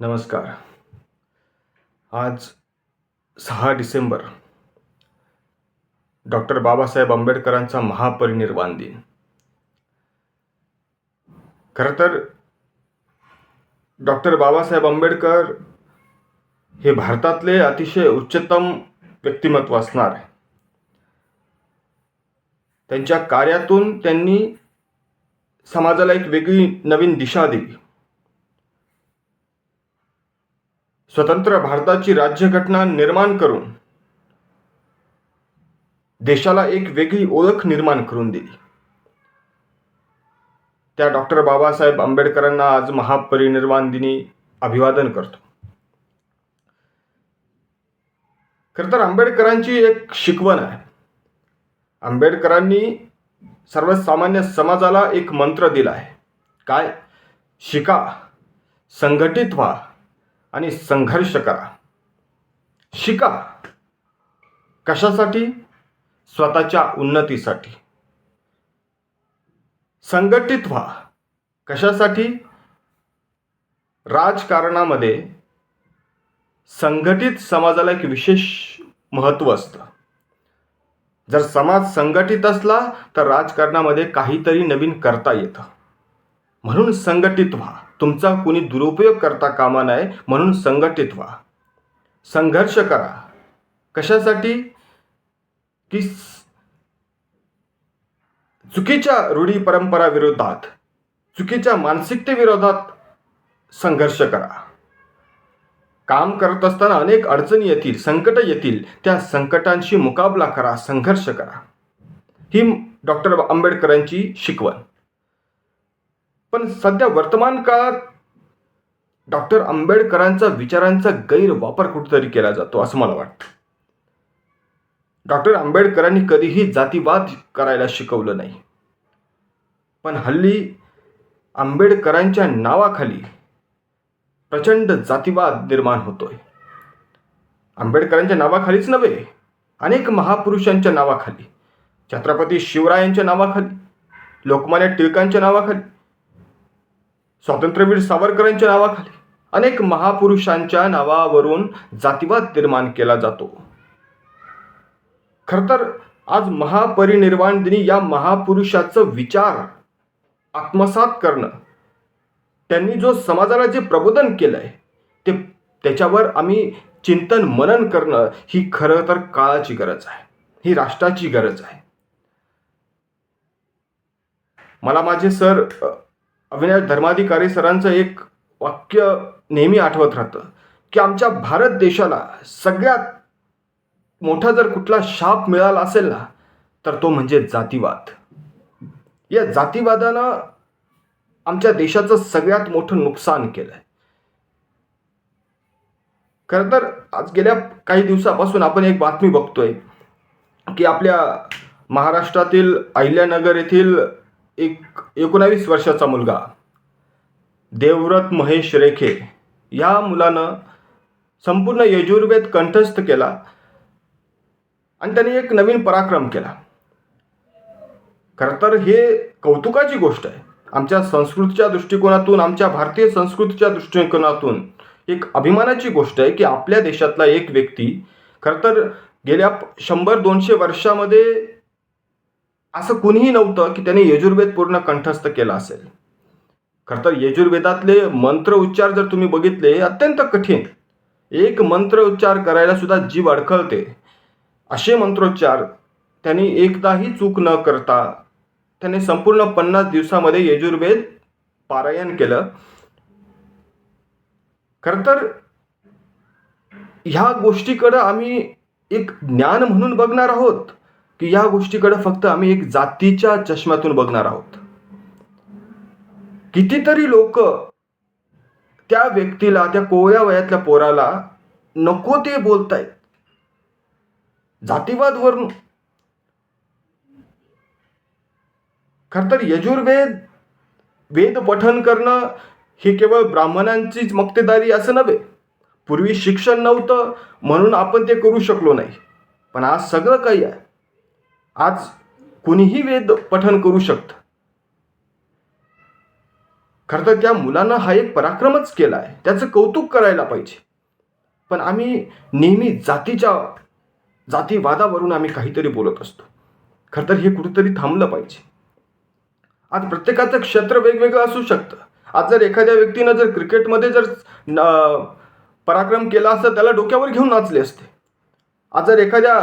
नमस्कार. आज सहा डिसेंबर डॉक्टर बाबासाहेब आंबेडकरांचा महापरिनिर्वाण दिन. खरं तर डॉक्टर बाबासाहेब आंबेडकर हे भारतातले अतिशय उच्चतम व्यक्तिमत्व असणार. आहे त्यांच्या कार्यातून त्यांनी समाजाला एक वेगळी नवीन दिशा दिली. स्वतंत्र भारताची राज्यघटना निर्माण करून देशाला एक वेगळी ओळख निर्माण करून दिली. त्या डॉक्टर बाबासाहेब आंबेडकरांना आज महापरिनिर्वाण दिनी अभिवादन करतो. खरं तर आंबेडकरांची एक शिकवण आहे. आंबेडकरांनी सर्वसामान्य समाजाला एक मंत्र दिला आहे. काय? शिका संघटित व्हा आणि संघर्ष करा. शिका. कशासाठी? स्वतःच्या उन्नतीसाठी. संघटित व्हा. कशासाठी? राजकारणामध्ये संघटित समाजाला एक विशेष महत्त्व असतं. जर समाज संघटित असला तर राजकारणामध्ये काहीतरी नवीन करता येतं. म्हणून संघटित व्हा. तुमचा कुणी दुरुपयोग करता कामा नये म्हणून संघटित व्हा. संघर्ष करा. कशासाठी? की चुकीच्या रूढी परंपरा विरोधात चुकीच्या मानसिकतेविरोधात संघर्ष करा. काम करत असताना अनेक अडचणी येतील संकट येतील. त्या संकटांशी मुकाबला करा संघर्ष करा. ही डॉक्टर आंबेडकरांची शिकवण. पण सध्या वर्तमान काळात डॉक्टर आंबेडकरांचा विचारांचा गैरवापर कुठेतरी केला जातो असं मला वाटतं. डॉक्टर आंबेडकरांनी कधीही जातीवाद करायला शिकवलं नाही. पण हल्ली आंबेडकरांच्या नावाखाली प्रचंड जातीवाद निर्माण होतोय. आंबेडकरांच्या नावाखालीच नव्हे अनेक महापुरुषांच्या नावाखाली. छत्रपती शिवरायांच्या नावाखाली लोकमान्य टिळकांच्या नावाखाली स्वातंत्र्यवीर सावरकरांच्या नावाखाली अनेक महापुरुषांच्या नावावरून जातीवाद निर्माण केला जातो. खर तर आज महापरिनिर्वाण दिनी या महापुरुषाचं विचार आत्मसात करणं त्यांनी जो समाजाला जे प्रबोधन केलंय ते त्याच्यावर आम्ही चिंतन मनन करणं ही खरं तर काळाची गरज आहे. ही राष्ट्राची गरज आहे. मला माझे सर अविनाश धर्माधिकारी सरांचं एक वाक्य नेहमी आठवत राहतं की आमच्या भारत देशाला सगळ्यात मोठा जर कुठला शाप मिळाला असेल ना तर तो म्हणजे जातीवाद. या जातीवादानं आमच्या देशाचं सगळ्यात मोठं नुकसान केलं आहे खरं तर आज गेल्या काही दिवसापासून आपण एक बातमी बघतोय की आपल्या महाराष्ट्रातील अहिल्यानगर येथील एक एकोणावीस वर्षाचा मुलगा. देवव्रत महेश रेखे या मुलानं संपूर्ण यजुर्वेद कंठस्थ केला आणि त्यांनी एक नवीन पराक्रम केला. खरं तर हे कौतुकाची गोष्ट आहे. आमच्या संस्कृतीच्या दृष्टिकोनातून आमच्या भारतीय संस्कृतीच्या दृष्टिकोनातून एक अभिमानाची गोष्ट आहे की आपल्या देशातला एक व्यक्ती खरं तर गेल्या शंभर दोनशे वर्षामध्ये असं कुणीही नव्हतं की त्याने यजुर्वेद पूर्ण कंठस्थ केला असेल. खरं तर यजुर्वेदातले मंत्र उच्चार जर तुम्ही बघितले अत्यंत कठीण. एक मंत्र उच्चार करायला सुद्धा जीव अडखळते. असे मंत्रोच्चार त्यांनी एकदाही चूक न करता त्याने संपूर्ण पन्नास दिवसामध्ये यजुर्वेद पारायण केलं. खरं तर ह्या गोष्टीकडं आम्ही एक ज्ञान म्हणून बघणार आहोत. की या गोष्टीकडे फक्त आम्ही एक जातीच्या चष्म्यातून बघणार आहोत. कितीतरी लोक त्या व्यक्तीला त्या कोवळ्या वयातल्या पोराला नको ते बोलतायत. जातीवादवरून. खर तर यजुर्वेद वेद पठन करणं ही केवळ ब्राह्मणांचीच मक्तेदारी असं नव्हे. पूर्वी शिक्षण नव्हतं म्हणून आपण ते करू शकलो नाही. पण आज सगळं काही आहे. आज कुणीही वेद पठन करू शकतं. खरं तर त्या मुलांना हा एक पराक्रमच केला आहे त्याचं कौतुक करायला पाहिजे. पण आम्ही नेहमी जातीच्या जातीवादावरून आम्ही काहीतरी बोलत असतो. खरं तर हे कुठेतरी थांबलं पाहिजे. आज प्रत्येकाचं क्षेत्र वेगवेगळं असू शकतं. आज जर एखाद्या व्यक्तीनं जर क्रिकेटमध्ये जर पराक्रम केला असतं त्याला डोक्यावर घेऊन नाचले असते. आज जर एखाद्या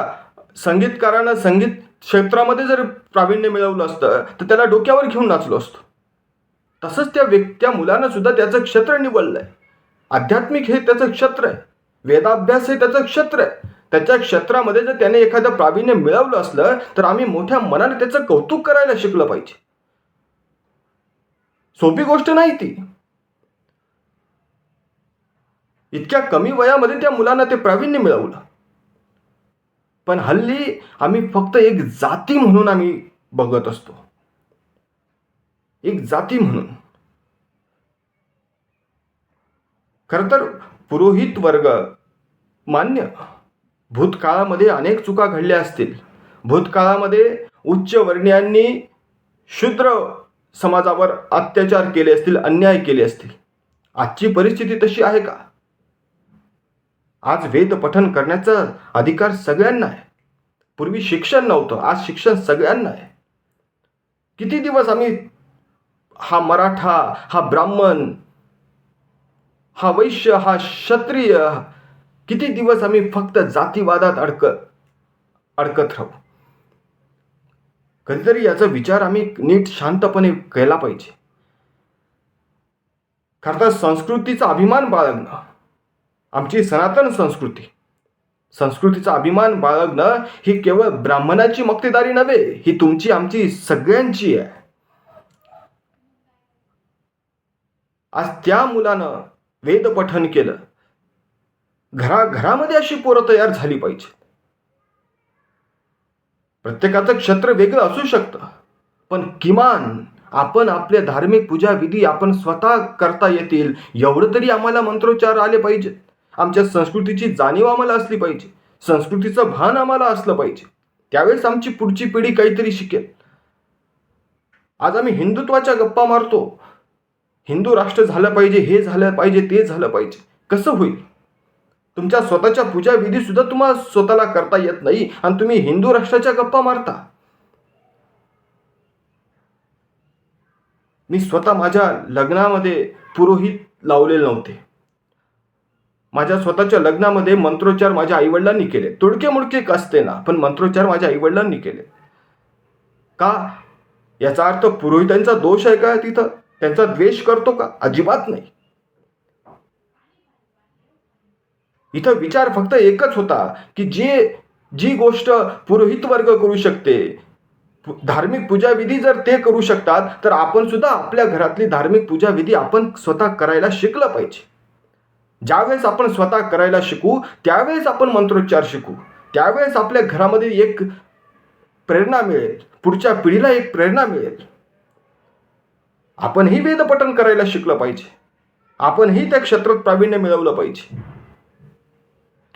संगीतकारानं संगीत क्षेत्रामध्ये जर प्रावीण्य मिळवलं असतं तर त्याला डोक्यावर घेऊन नाचलो असतो. तसंच त्या व्यक्ती त्या मुलानं सुद्धा त्याचं क्षेत्र निवडलं आहे आध्यात्मिक हे त्याचं क्षेत्र आहे. वेदाभ्यास हे त्याचं क्षेत्र आहे. त्याच्या क्षेत्रामध्ये जर त्याने एखादं प्रावीण्य मिळवलं असलं तर आम्ही मोठ्या मनाने त्याचं कौतुक करायला शिकलं पाहिजे. सोपी गोष्ट नाही ती. इतक्या कमी वयामध्ये त्या मुलांना ते प्रावीण्य मिळवलं. पण हल्ली आम्ही फक्त एक जाती म्हणून आम्ही बघत असतो. एक जाती म्हणून. खरं तर पुरोहित वर्ग मान्य भूतकाळामध्ये अनेक चुका घडल्या असतील. भूतकाळामध्ये उच्च वर्णीयांनी शूद्र समाजावर अत्याचार केले असतील अन्याय केले असतील. आजची परिस्थिती तशी आहे का? आज वेद पठन करण्याचा अधिकार सगळ्यांना आहे. पूर्वी शिक्षण नव्हतं आज शिक्षण सगळ्यांना आहे. किती दिवस आम्ही हा मराठा हा ब्राह्मण हा वैश्य हा क्षत्रिय किती दिवस आम्ही फक्त जातीवादात अडकत अडकत राहू? कधीतरी याचा विचार आम्ही नीट शांतपणे केला पाहिजे. खरं तर संस्कृतीचा अभिमान बाळगणं आमची सनातन संस्कृती. संस्कृतीचा अभिमान बाळगणं ही केवळ ब्राह्मणाची मक्तेदारी नव्हे ही तुमची आमची सगळ्यांची आहे. आज त्या मुलानं वेद पठन केलं. घराघरामध्ये अशी पोरं तयार झाली पाहिजे प्रत्येकाचं क्षेत्र वेगळं असू शकतं पण किमान आपण आपले धार्मिक पूजा विधी आपण स्वतः करता येतील एवढं तरी आम्हाला मंत्रोच्चार आले पाहिजेत. आमच्या संस्कृतीची जाणीव आम्हाला असली पाहिजे. संस्कृतीचं भान आम्हाला असलं पाहिजे. त्यावेळेस आमची पुढची पिढी काहीतरी शिकेल. आज आम्ही हिंदुत्वाच्या गप्पा मारतो. हिंदू राष्ट्र झालं पाहिजे हे झालं पाहिजे ते झालं पाहिजे. कसं होईल? तुमच्या स्वतःच्या पूजा विधी सुद्धा तुम्हाला स्वतःला करता येत नाही आणि तुम्ही हिंदू राष्ट्राच्या गप्पा मारता. मी स्वतः माझ्या लग्नामध्ये पुरोहित लावलेले नव्हते. माझ्या स्वतःच्या लग्नामध्ये मंत्रोच्चार माझ्या आईवडिलांनी केले. तुडके मुडके असते ना पण मंत्रोच्चार माझ्या आईवडिलांनी केले. का? याचा अर्थ पुरोहितांचा दोष आहे का तिथं? त्यांचा द्वेष करतो का? अजिबात नाही. इथं विचार फक्त एकच होता की जे जी गोष्ट पुरोहित वर्ग करू शकते धार्मिक पूजाविधी जर ते करू शकतात तर आपण सुद्धा आपल्या घरातली धार्मिक पूजाविधी आपण स्वतः करायला शिकलं पाहिजे. ज्यावेळेस आपण स्वतः करायला शिकू त्यावेळेस आपण मंत्रोच्चार शिकू. त्यावेळेस आपल्या घरामध्ये एक प्रेरणा मिळेल. पुढच्या पिढीला एक प्रेरणा मिळेल. आपणही वेदपठन करायला शिकलं पाहिजे. आपणही त्या क्षेत्रात प्रावीण्य मिळवलं पाहिजे.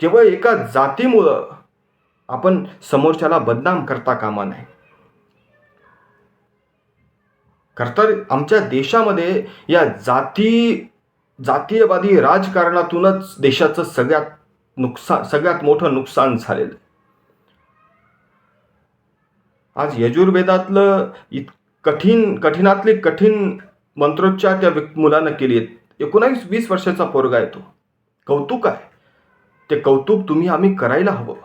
केवळ एका जातीमुळं आपण समोरच्याला बदनाम करता कामा नये. खरतर आमच्या देशामध्ये या जाती जातीयवादी राजकारणातूनच देशाचं सगळ्यात नुकसान सगळ्यात मोठं नुकसान झालेलं आज यजुर्वेदातलं इत कठीण कठीणातले कठीण मंत्रोच्चार त्या मुलानं केली आहेत. एकोणावीस वीस वर्षाचा पोरगा आहे तो. कौतुक आहे. ते कौतुक तुम्ही आम्ही करायला हवं.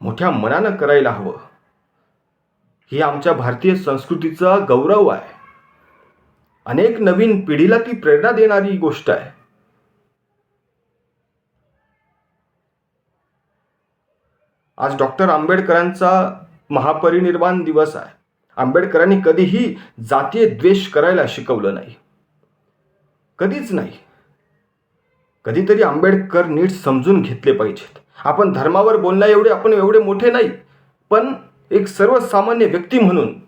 मोठ्या मनानं करायला हवं. ही आमच्या भारतीय संस्कृतीचा गौरव आहे. अनेक नवीन पिढीला ती प्रेरणा देणारी गोष्ट आहे. आज डॉक्टर आंबेडकरांचा महापरिनिर्वाण दिवस आहे. आंबेडकरांनी कधीही जातीय द्वेष करायला शिकवलं नाही. कधीच नाही. कधीतरी आंबेडकर नीट समजून घेतले पाहिजेत. आपण धर्मावर बोलण्या एवढे आपण एवढे मोठे नाही पण एक सर्वसामान्य व्यक्ती म्हणून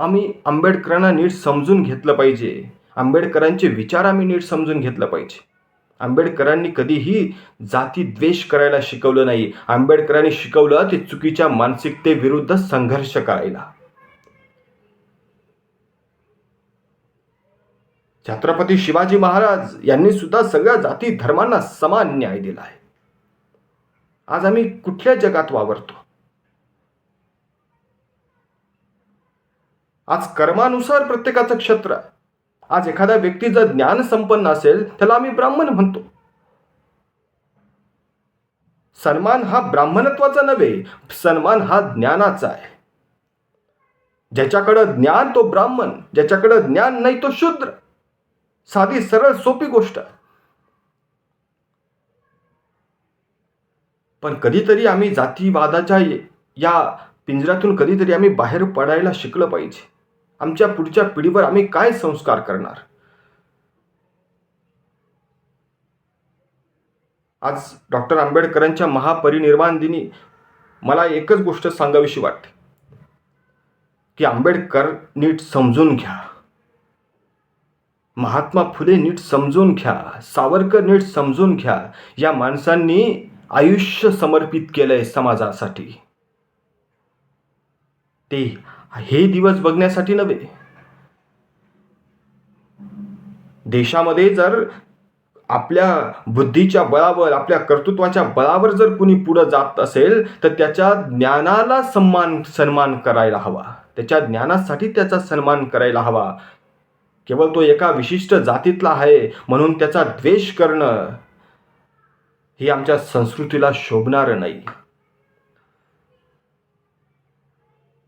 आम्ही आंबेडकरांना नीट समजून घेतलं पाहिजे. आंबेडकरांचे विचार आम्ही नीट समजून घेतलं पाहिजे. आंबेडकरांनी कधीही जाती द्वेष करायला शिकवलं नाही. आंबेडकरांनी शिकवलं ते चुकीच्या मानसिकतेविरुद्ध संघर्ष करायला. छत्रपती शिवाजी महाराज यांनी सुद्धा सगळ्या जाती धर्मांना समान न्याय दिला आहे आज आम्ही कुठल्या जगात वावरतो? आज कर्मानुसार प्रत्येकाचं क्षेत्र आहे. आज एखाद्या व्यक्ती जर ज्ञान संपन्न असेल त्याला आम्ही ब्राह्मण म्हणतो. सन्मान हा ब्राह्मणत्वाचा नव्हे सन्मान हा ज्ञानाचा आहे. ज्याच्याकडं ज्ञान तो ब्राह्मण ज्याच्याकडं ज्ञान नाही तो शूद्र. साधी सरळ सोपी गोष्ट. पण कधीतरी आम्ही जातीवादाच्या या पिंजऱ्यातून कधीतरी आम्ही बाहेर पडायला शिकलं पाहिजे. आमच्या पुढच्या पिढीवर आम्ही काय संस्कार करणार? आज डॉक्टर आंबेडकरांच्या महापरिनिर्वाण दिनी मला एकच गोष्ट सांगावीशी वाटते. की आंबेडकर नीट समजून घ्या. महात्मा फुले नीट समजून घ्या. सावरकर नीट समजून घ्या. या माणसांनी आयुष्य समर्पित केलंय समाजासाठी. ते हे दिवस बघण्यासाठी नव्हे. देशामध्ये जर आपल्या बुद्धीच्या बळावर आपल्या कर्तृत्वाच्या बळावर जर कुणी पुढं जात असेल तर त्याच्या ज्ञानाला सन्मान सन्मान करायला हवा. त्याच्या ज्ञानासाठी त्याचा सन्मान करायला हवा. केवळ तो एका विशिष्ट जातीतला आहे म्हणून त्याचा द्वेष करणं हे आमच्या संस्कृतीला शोभणारं नाही.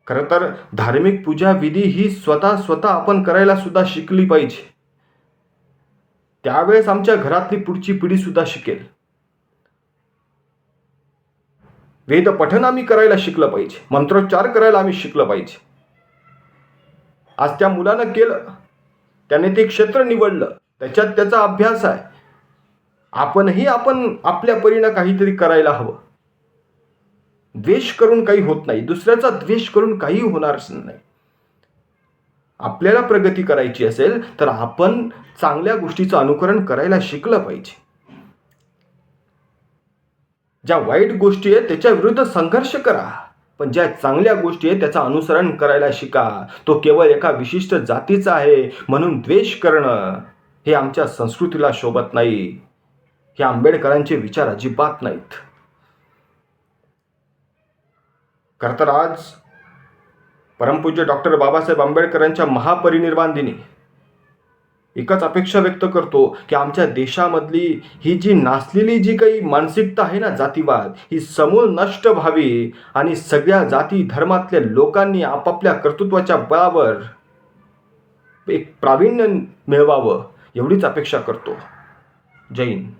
खरं तर धार्मिक पूजा विधी ही स्वतः स्वतः आपण करायला सुद्धा शिकली पाहिजे. त्यावेळेस आमच्या घरातली पुढची पिढी सुद्धा शिकेल. वेद पठन आम्ही करायला शिकलं पाहिजे. मंत्रोच्चार करायला आम्ही शिकलं पाहिजे. आज त्या मुलानं केलं. त्याने ते क्षेत्र निवडलं. त्याच्यात त्याचा अभ्यास आहे. आपणही आपण आपल्या परीनं काहीतरी करायला हवं. द्वेष करून काही होत नाही. दुसऱ्याचा द्वेष करून काही होणार नाही. आपल्याला प्रगती करायची असेल तर आपण चांगल्या गोष्टीचं अनुकरण करायला शिकलं पाहिजे. ज्या वाईट गोष्टी आहेत त्याच्या विरुद्ध संघर्ष करा. पण ज्या चांगल्या गोष्टी आहेत त्याचं अनुसरण करायला शिका. तो केवळ एका विशिष्ट जातीचा आहे म्हणून द्वेष करणं हे आमच्या संस्कृतीला शोभत नाही. हे आंबेडकरांचे विचार अजिबात नाहीत. खरं तर आज परमपूज्य डॉक्टर बाबासाहेब आंबेडकरांच्या महापरिनिर्वाण दिनी. एकच अपेक्षा व्यक्त करतो की आमच्या देशामधली ही जी नाचलेली जी काही मानसिकता आहे ना जातीवाद ही समूळ नष्ट व्हावी आणि सगळ्या जाती धर्मातल्या लोकांनी आपापल्या कर्तृत्वाच्या बळावर एक प्रावीण्य मिळवावं एवढीच अपेक्षा करतो. जैन